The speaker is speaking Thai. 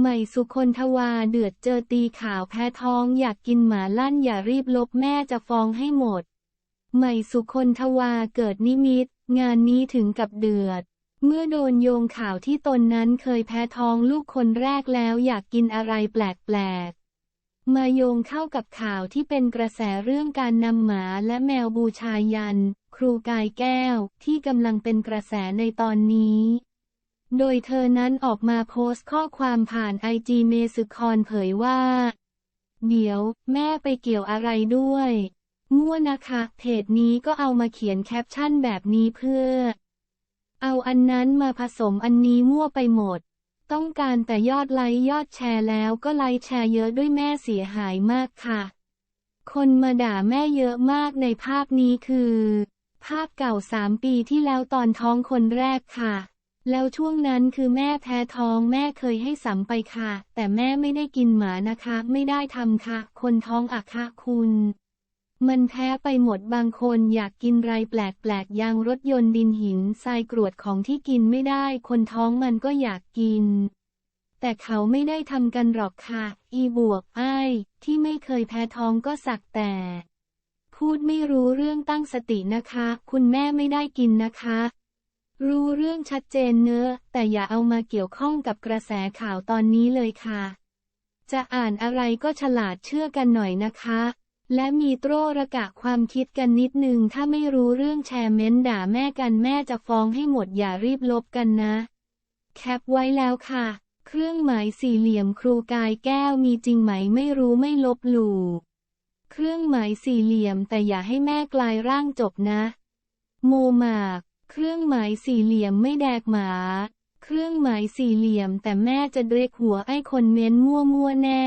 ใหม่สุคนทวาเดือดเจอตีข่าวแพ้ท้องอยากกินหมาลั่นอย่ารีบลบแม่จะฟ้องให้หมด ใหม่สุคนทวาเกิดนิมิต งานนี้ถึงกับเดือด เมื่อโดนโยงข่าวที่ตนนั้นเคยแพ้ท้องลูกคนแรกแล้วอยากกินอะไรแปลกๆ มาโยงเข้ากับข่าวที่เป็นกระแสเรื่องการนำหมาและแมวบูชายัน ครูกายแก้วที่กำลังเป็นกระแสในตอนนี้ โดยเธอนั้นออกมาโพสต์ข้อความผ่านไอจีเมสุคอนเผยว่า เดี๋ยวแม่ไปเกี่ยวอะไรด้วยมั่วนะคะเพจนี้ก็เอามาเขียนแคปชั่นแบบนี้เพื่อ เอาอันนั้นมาผสมอันนี้มั่วไปหมด ต้องการแต่ยอดไลค์ยอดแชร์แล้วก็ไลค์แชร์เยอะด้วยแม่เสียหายมากค่ะ คนมาด่าแม่เยอะมากในภาพนี้คือ ภาพเก่าสามปีที่แล้วตอนท้องคนแรกค่ะ แล้วช่วงนั้นคือแม่แพ้ท้องแม่เคยให้สัมไปค่ะ แต่แม่ไม่ได้กินหมานะคะ ไม่ได้ทำค่ะ คนท้องอะค่ะคุณ มันแพ้ไปหมดบางคนอยากกินไรแปลกๆยางรถยนต์ดินหินทรายกรวดของที่กินไม่ได้ คนท้องมันก็อยากกิน แต่เขาไม่ได้ทำกันหรอกค่ะ อีบวกไอ้ที่ไม่เคยแพ้ท้องก็สักแต่พูดไม่รู้เรื่องตั้งสตินะคะ คุณแม่ไม่ได้กินนะคะ รู้เรื่องชัดเจนเนอะแต่อย่าเอามาเกี่ยวข้องกับกระแสข่าวตอนนี้เลยค่ะ จะอ่านอะไรก็ฉลาดเชื่อกันหน่อยนะคะ และมีโตรระกะความคิดกันนิดนึงถ้าไม่รู้เรื่องแชร์เม้นด่าแม่กันแม่จะฟ้องให้หมดอย่ารีบลบกันนะ แคปไว้แล้วค่ะ เครื่องหมายสี่เหลี่ยมครูกายแก้วมีจริงไหมไม่รู้ไม่ลบหลู่เครื่องหมายสี่เหลี่ยมแต่อย่าให้แม่กลายร่างจบนะ โมมาก เครื่องหมายสี่เหลี่ยมไม่แดกหมา เครื่องหมายสี่เหลี่ยมแต่แม่จะเดรกหัวไอ้คนเม้นมั่วมั่วแน่